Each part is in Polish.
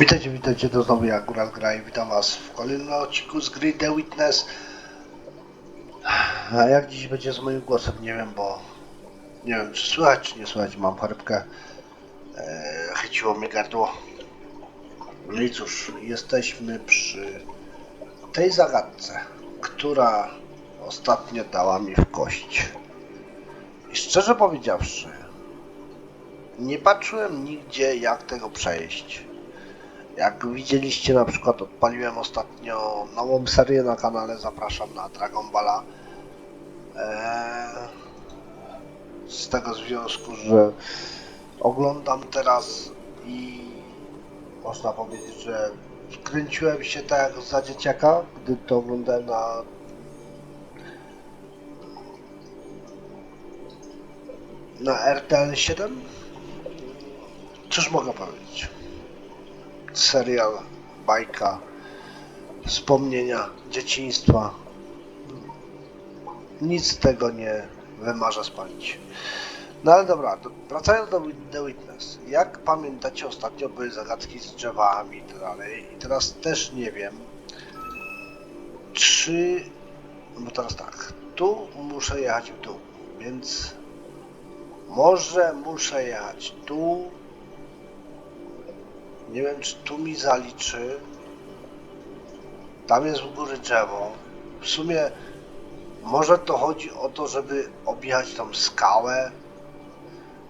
Witajcie, witajcie, to znowu ja, Góral Gra i witam was w kolejnym odcinku z gry The Witness. A jak dziś będzie z moim głosem, nie wiem, bo nie wiem, czy słychać, czy nie słychać, mam chorybkę. E, chyciło mnie gardło. No i cóż, jesteśmy przy tej zagadce, która ostatnio dała mi w kość. I szczerze powiedziawszy, nie patrzyłem nigdzie, jak tego przejść. Jak widzieliście, na przykład odpaliłem ostatnio nową serię na kanale, zapraszam na Dragon Balla. Eee, z tego związku, że oglądam teraz i można powiedzieć, że wkręciłem się tak jak za dzieciaka, gdy to oglądałem na na RTL 7. Cóż mogę powiedzieć? Serial, bajka, wspomnienia dzieciństwa. Nic tego nie wymarzę z pamięci. No ale dobra, wracając do The Witness. Jak pamiętacie, ostatnio były zagadki z drzewami i tak dalej. I teraz też nie wiem, czy... Bo teraz tak, tu muszę jechać w dół, więc może muszę jechać tu, nie wiem, czy tu mi zaliczy. Tam jest u góry drzewo. W sumie może to chodzi o to, żeby objechać tą skałę.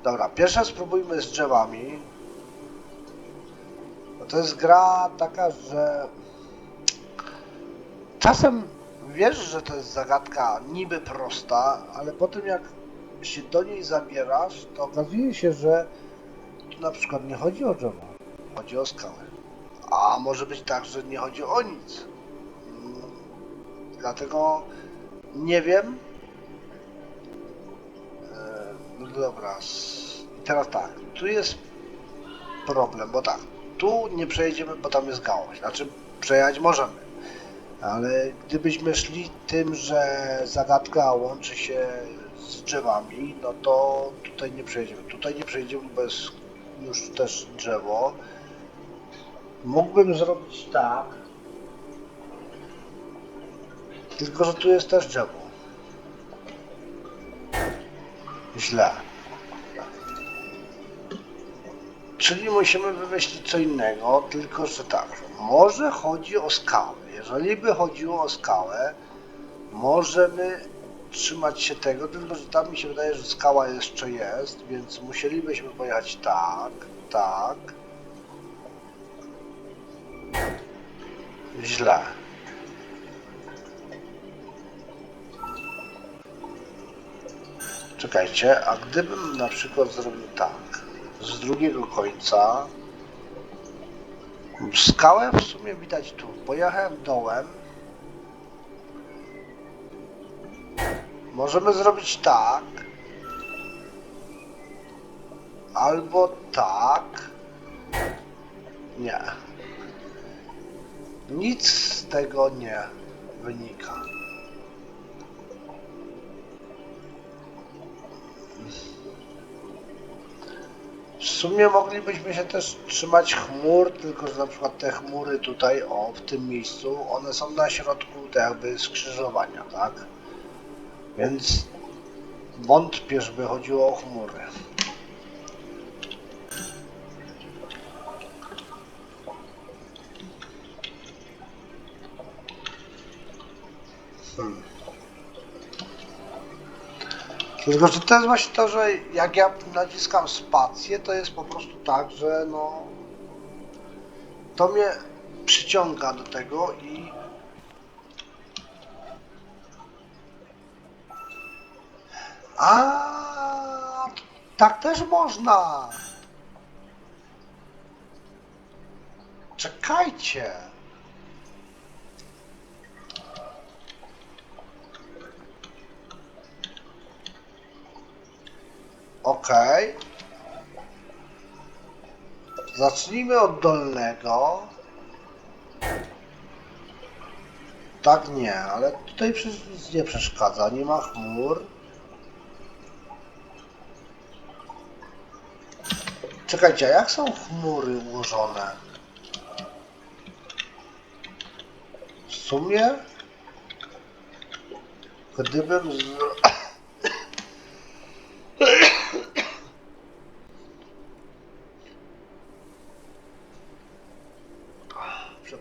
Dobra, pierwsze spróbujmy z drzewami. To jest gra taka, że czasem wiesz, że to jest zagadka niby prosta, ale po tym jak się do niej zabierasz, to okazuje się, że tu na przykład nie chodzi o drzewo chodzi o skałę. A może być tak, że nie chodzi o nic. Mm, Dlatego nie wiem. E, No dobra. teraz tak. Tu jest problem, bo tak. Tu nie przejedziemy, bo tam jest gałąź. Znaczy przejechać możemy. Ale gdybyśmy szli tym, że zagadka łączy się z drzewami, no to tutaj nie przejedziemy. Tutaj nie przejedziemy, bo jest już też drzewo. Mógłbym zrobić tak. Tylko, że tu jest też drzewo. Źle. Czyli musimy wymyślić co innego, tylko że tak. Może chodzi o skałę. Jeżeli by chodziło o skałę, możemy trzymać się tego, tylko że tam mi się wydaje, że skała jeszcze jest, więc musielibyśmy pojechać tak, tak. Źle. Czekajcie, a gdybym na przykład zrobił tak, z drugiego końca, skałę w sumie widać tu, pojechałem dołem, możemy zrobić tak, albo tak, nie. Nic z tego nie wynika. W sumie moglibyśmy się też trzymać chmur, tylko że na przykład te chmury tutaj, o, w tym miejscu, one są na środku te jakby skrzyżowania, tak? Więc wątpię, żeby chodziło o chmury. Hmm. Tylko, że to jest właśnie to, że jak ja naciskam spację, to jest po prostu tak, że no... To mnie przyciąga do tego i... A, tak też można! Czekajcie! Okej. Okay. Zacznijmy od dolnego. Tak nie, ale tutaj nic nie przeszkadza, nie ma chmur. Czekajcie, a jak są chmury ułożone? W sumie, gdybym z...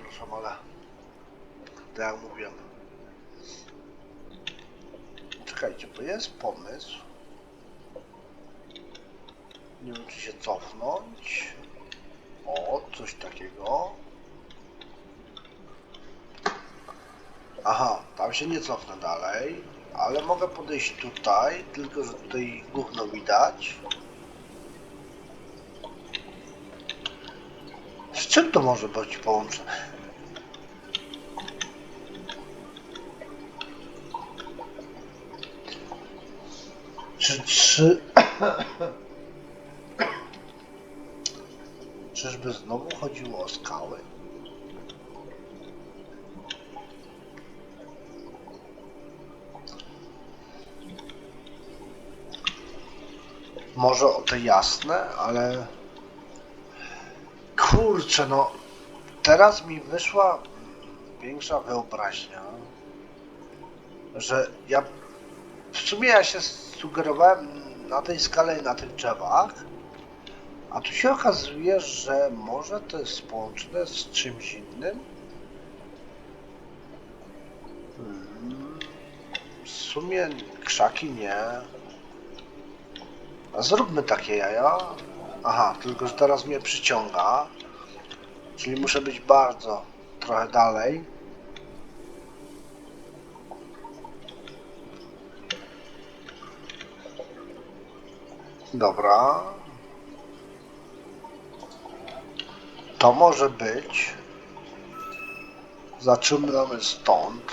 Przepraszam, ale tak jak mówiłem. Czekajcie, bo jest pomysł. Nie wiem, czy się cofnąć. O, coś takiego. Aha, tam się nie cofnę dalej, ale mogę podejść tutaj, tylko że tutaj gówno widać. Z czym to może być połączone? Czy, czy... Czyżby znowu chodziło o skały? Może o te jasne, ale... Kurczę, no... Teraz mi wyszła większa wyobraźnia, że ja... W sumie ja się sugerowałem na tej skale i na tych drzewach, a tu się okazuje, że może to jest połączone z czymś innym? Hmm. W sumie krzaki nie. A zróbmy takie jaja. Aha, tylko że teraz mnie przyciąga. Czyli muszę być bardzo trochę dalej. Dobra. To może być. Zaczynamy stąd.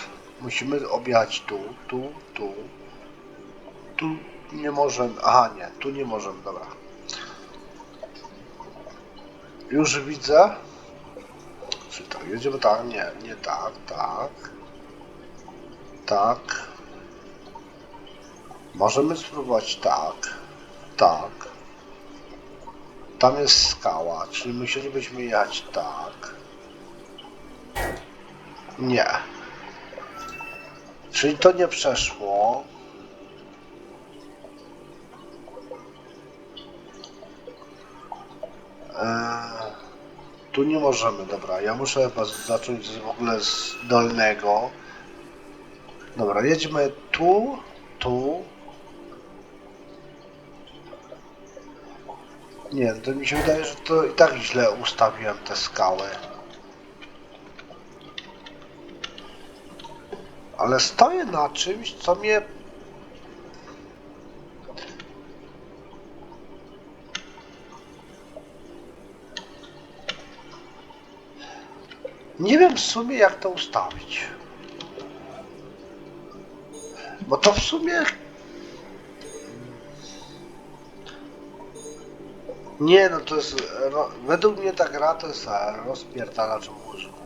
Musimy objechać tu, tu, tu. Tu nie możemy. Aha, nie, tu nie możemy, dobra. Już widzę. Czy to jedziemy tak? Nie, nie tak, tak. Tak. Możemy spróbować tak. Tak. Tam jest skała, czyli musielibyśmy jechać tak. Nie. Czyli to nie przeszło. Eee, tu nie możemy, dobra. Ja muszę chyba zacząć z- w ogóle z dolnego. Dobra, jedźmy tu, tu. Nie, to mi się wydaje, że to i tak źle ustawiłem te skały. Ale stoję na czymś, co mnie... Nie wiem w sumie jak to ustawić. Bo to w sumie Nie, no to jest. Ro, według mnie ta gra to jest e, rozpierdalacz mózgu.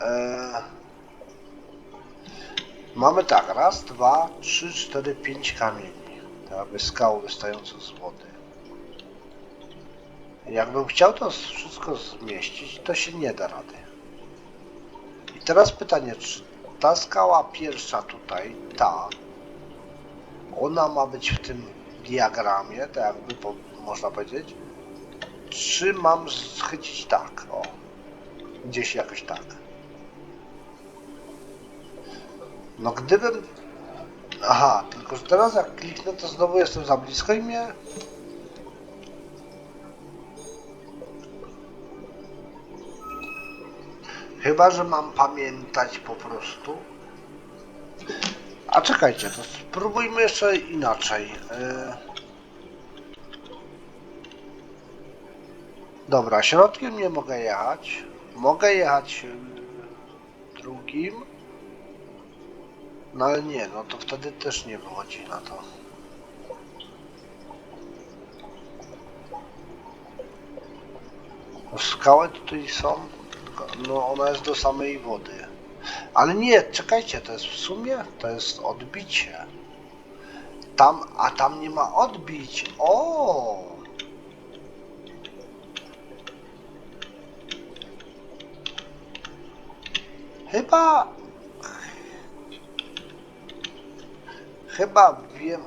Eee, mamy tak, raz, dwa, trzy, cztery, pięć kamieni. Jakby skał wystających z wody. Jakbym chciał to wszystko zmieścić, to się nie da rady. I teraz pytanie, czy ta skała pierwsza tutaj, ta, ona ma być w tym diagramie, tak jakby po, można powiedzieć, czy mam schycić tak, o, gdzieś jakoś tak. No gdybym, aha, tylko że teraz jak kliknę, to znowu jestem za blisko i mnie, chyba, że mam pamiętać po prostu, a czekajcie, to spróbujmy jeszcze inaczej. Yy... Dobra, środkiem nie mogę jechać. Mogę jechać yy, drugim. No ale nie, no to wtedy też nie wychodzi na to. Skały tutaj są, no ona jest do samej wody. Ale nie, czekajcie, to jest w sumie, to jest odbicie. Tam, a tam nie ma odbić. O! Chyba... Chyba wiem...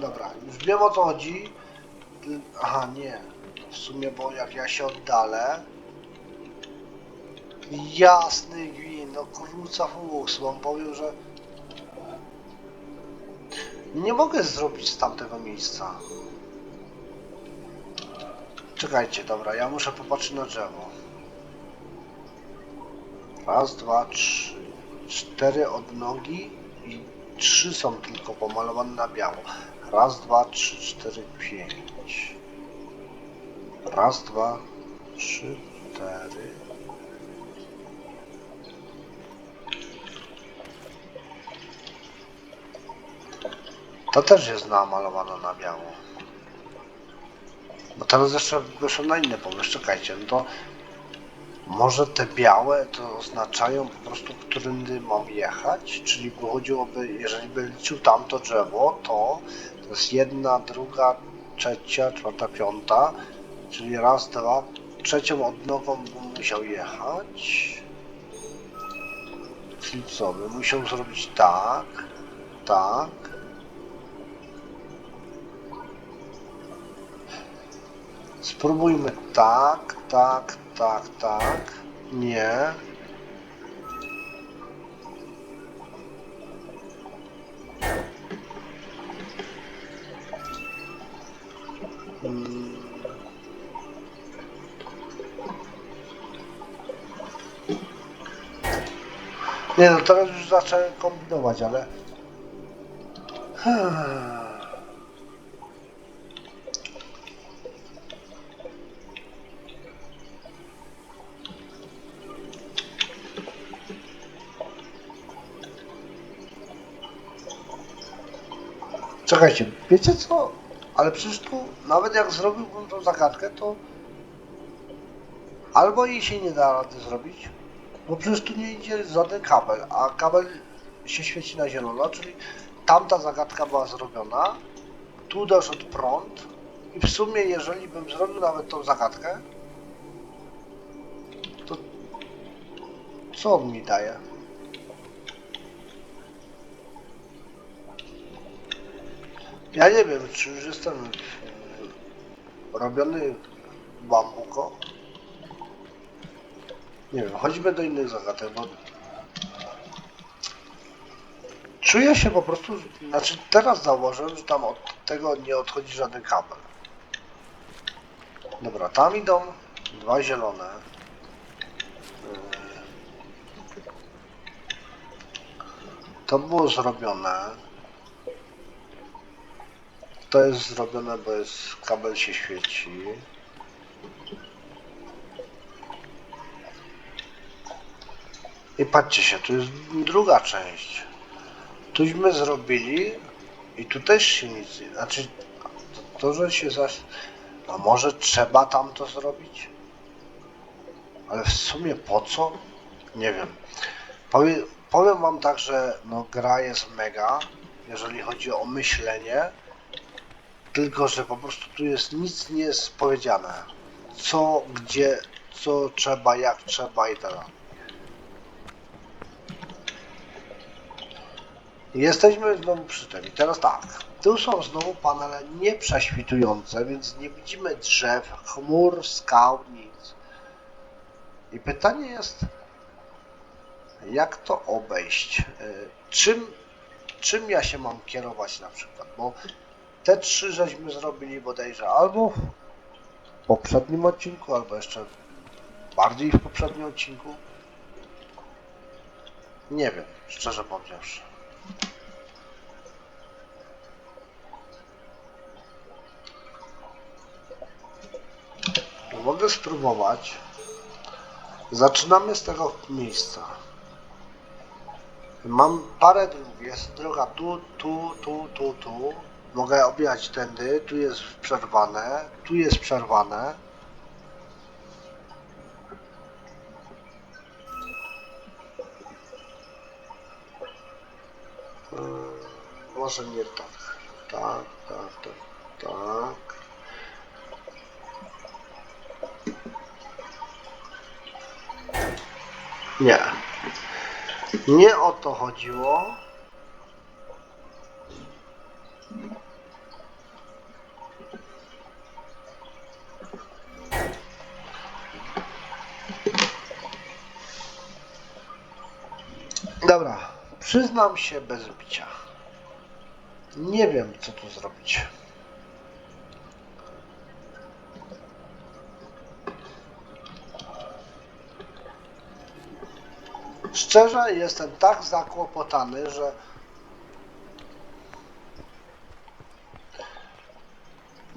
Dobra, już wiem o co chodzi. Aha, nie. W sumie, bo jak ja się oddalę... Jasny gwin, no kurwa fuchs, bo on że... Nie mogę zrobić z tamtego miejsca. Czekajcie, dobra, ja muszę popatrzeć na drzewo. Raz, dwa, trzy. Cztery odnogi i trzy są tylko pomalowane na biało. Raz, dwa, trzy, cztery, pięć. Raz, dwa, trzy, cztery. To też jest namalowane na biało. Bo teraz jeszcze wyszło na inny pomysł. Czekajcie, no to może te białe to oznaczają po prostu, którędy mam jechać? Czyli by chodziłoby, jeżeli by liczył tamto drzewo, to to jest jedna, druga, trzecia, czwarta, piąta, czyli raz, dwa, trzecią odnogą bym musiał jechać. Czyli co, musiał zrobić tak, tak. Spróbujmy tak, tak, tak, tak. Nie. Nie no, teraz już zacząłem kombinować, ale... Hmm. Czekajcie, wiecie co? Ale przecież tu, nawet jak zrobiłbym tą zagadkę, to albo jej się nie da rady zrobić, bo przecież tu nie idzie żaden kabel, a kabel się świeci na zielono, czyli tamta zagadka była zrobiona, tu doszedł prąd i w sumie jeżeli bym zrobił nawet tą zagadkę, to co on mi daje? Ja nie wiem, czy już jestem robiony bambuko. Nie wiem, chodźmy do innych zagadek, bo czuję się po prostu, znaczy teraz zauważyłem, że tam od tego nie odchodzi żaden kabel. Dobra, tam idą dwa zielone. To było zrobione. To jest zrobione, bo jest kabel się świeci. I patrzcie się, tu jest druga część. Tuśmy zrobili i tu też się nic nie... Znaczy, to, to że się zaś... A może trzeba tam to zrobić? Ale w sumie po co? Nie wiem. Powiem, powiem wam tak, że no, gra jest mega, jeżeli chodzi o myślenie. Tylko, że po prostu tu jest nic nie jest powiedziane. Co, gdzie, co trzeba, jak trzeba i tak. Jesteśmy znowu przy tym. I teraz tak. Tu są znowu panele nieprześwitujące, więc nie widzimy drzew, chmur, skał, nic. I pytanie jest, jak to obejść? Y, Czym, czym ja się mam kierować na przykład? Bo te trzy żeśmy zrobili bodajże albo w poprzednim odcinku, albo jeszcze bardziej w poprzednim odcinku. Nie wiem, szczerze powiedziawszy. Mogę spróbować. Zaczynamy z tego miejsca. Mam parę dróg. Jest droga tu, tu, tu, tu, tu. Mogę objechać tędy. Tu jest przerwane. Tu jest przerwane. Hmm, Może nie tak. Tak, tak, tak, tak. Nie. Nie o to chodziło. Dobra, przyznam się bez bicia. Nie wiem, co tu zrobić. Szczerze jestem tak zakłopotany, że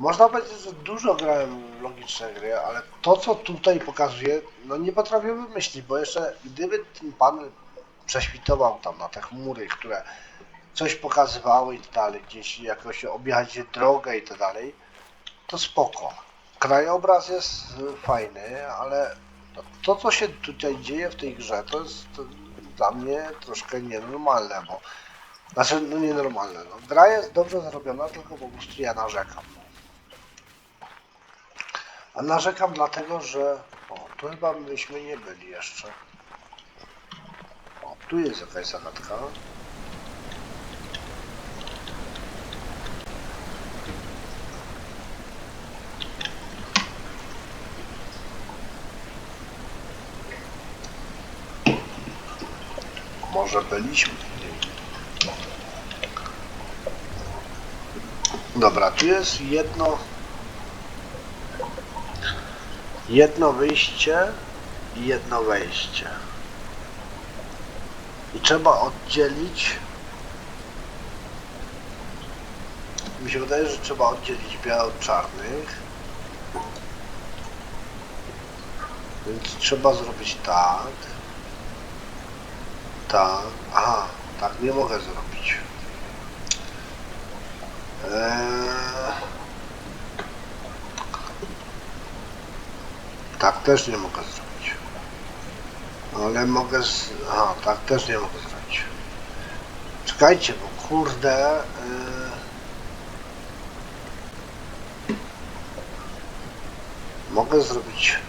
można powiedzieć, że dużo grałem w logiczne gry, ale to co tutaj pokazuje, no nie potrafię wymyślić, bo jeszcze gdyby ten panel prześwitował tam na te chmury, które coś pokazywały i tak dalej, gdzieś jakoś objechać drogę i tak dalej, to spoko. Krajobraz jest fajny, ale to, to, co się tutaj dzieje w tej grze, to jest to dla mnie troszkę nienormalne, bo znaczy, no nienormalne. No. Gra jest dobrze zrobiona, tylko po prostu ja narzekam. A narzekam dlatego, że o, tu chyba myśmy nie byli jeszcze. O, tu jest jakaś zagadka. Może byliśmy. Dobra, tu jest jedno. Jedno wyjście i jedno wejście. I trzeba oddzielić. Mi się wydaje, że trzeba oddzielić białe od czarnych. Więc trzeba zrobić tak. Tak. Aha, tak nie mogę zrobić. Eee... Tak też nie mogę zrobić. Ale mogę z... Aha, tak też nie mogę zrobić. Czekajcie, bo kurde... Yy... Mogę zrobić...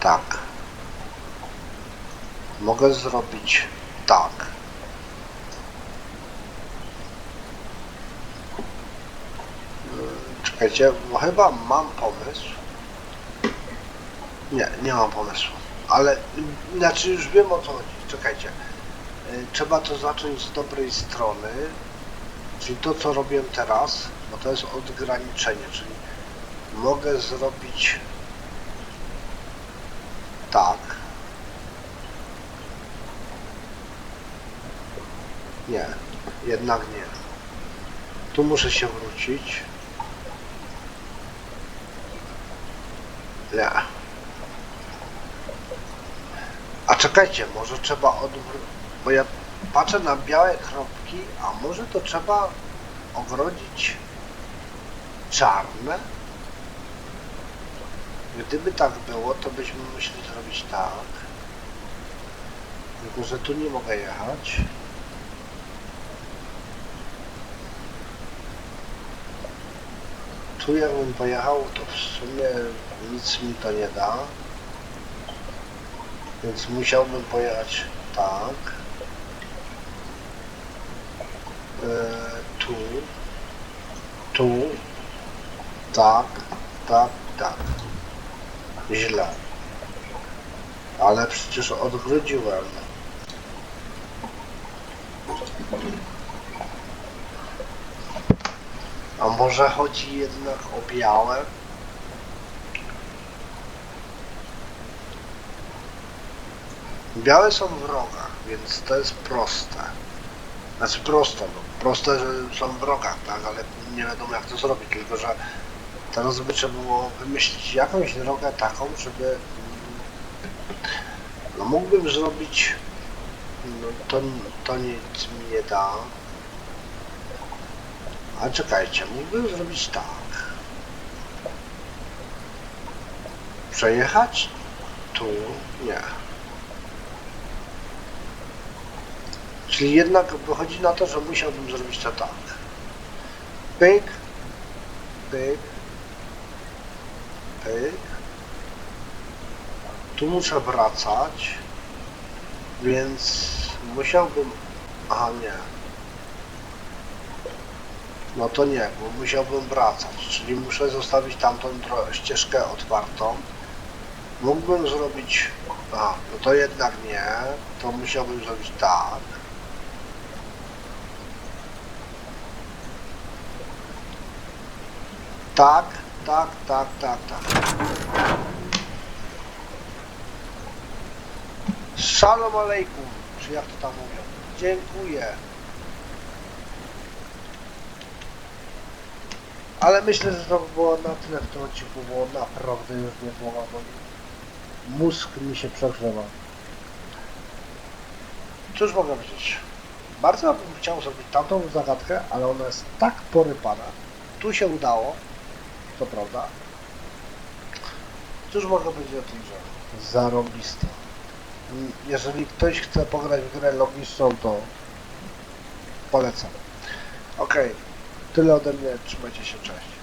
Tak. Mogę zrobić tak. Yy, Czekajcie, bo chyba mam pomysł. Nie, nie mam pomysłu. Ale znaczy już wiem o co chodzi. Czekajcie. Y, Trzeba to zacząć z dobrej strony. Czyli to co robię teraz, bo to jest odgraniczenie, czyli mogę zrobić tak. Nie, jednak nie. Tu muszę się wrócić. Nie. A czekajcie, może trzeba odwrócić, bo ja patrzę na białe kropki, a może to trzeba ogrodzić czarne? Gdyby tak było, to byśmy musieli zrobić tak. Tylko, że tu nie mogę jechać. Tu jakbym pojechał, to w sumie nic mi to nie da. Więc musiałbym pojechać tak. E, tu. Tu. Tak. Tak. Tak. Źle. Ale przecież odgrodziłem. A może chodzi jednak o białe? Białe są w rogach, więc to jest proste. Znaczy proste, no. Proste, że są w rogach, tak, ale nie wiadomo jak to zrobić, tylko że teraz by trzeba było wymyślić jakąś drogę taką, żeby mm, no mógłbym zrobić no to, to nic mi nie da. A czekajcie, mógłbym zrobić tak. Przejechać tu? Nie. Czyli jednak wychodzi na to, że musiałbym zrobić to tak. Pyk, pyk, pyk Tu muszę wracać, więc musiałbym... Aha, nie. No to nie, bo musiałbym wracać, czyli muszę zostawić tamtą ścieżkę otwartą. Mógłbym zrobić... A, no to jednak nie, to musiałbym zrobić tak. Tak, tak, tak, tak, tak. Shalom alejkum, czy jak to tam mówią. Dziękuję. Ale myślę, że to by było na tyle w tym odcinku, bo naprawdę już nie głowa boli. Mózg mi się przegrzewa. Cóż mogę powiedzieć? Bardzo bym chciał zrobić tamtą zagadkę, ale ona jest tak porypana. Tu się udało, to prawda. Cóż mogę powiedzieć o tej grze? Zarąbista. Mm, Jeżeli ktoś chce pograć w grę logiczną, to polecam. Okej, tyle ode mnie, trzymajcie się, cześć.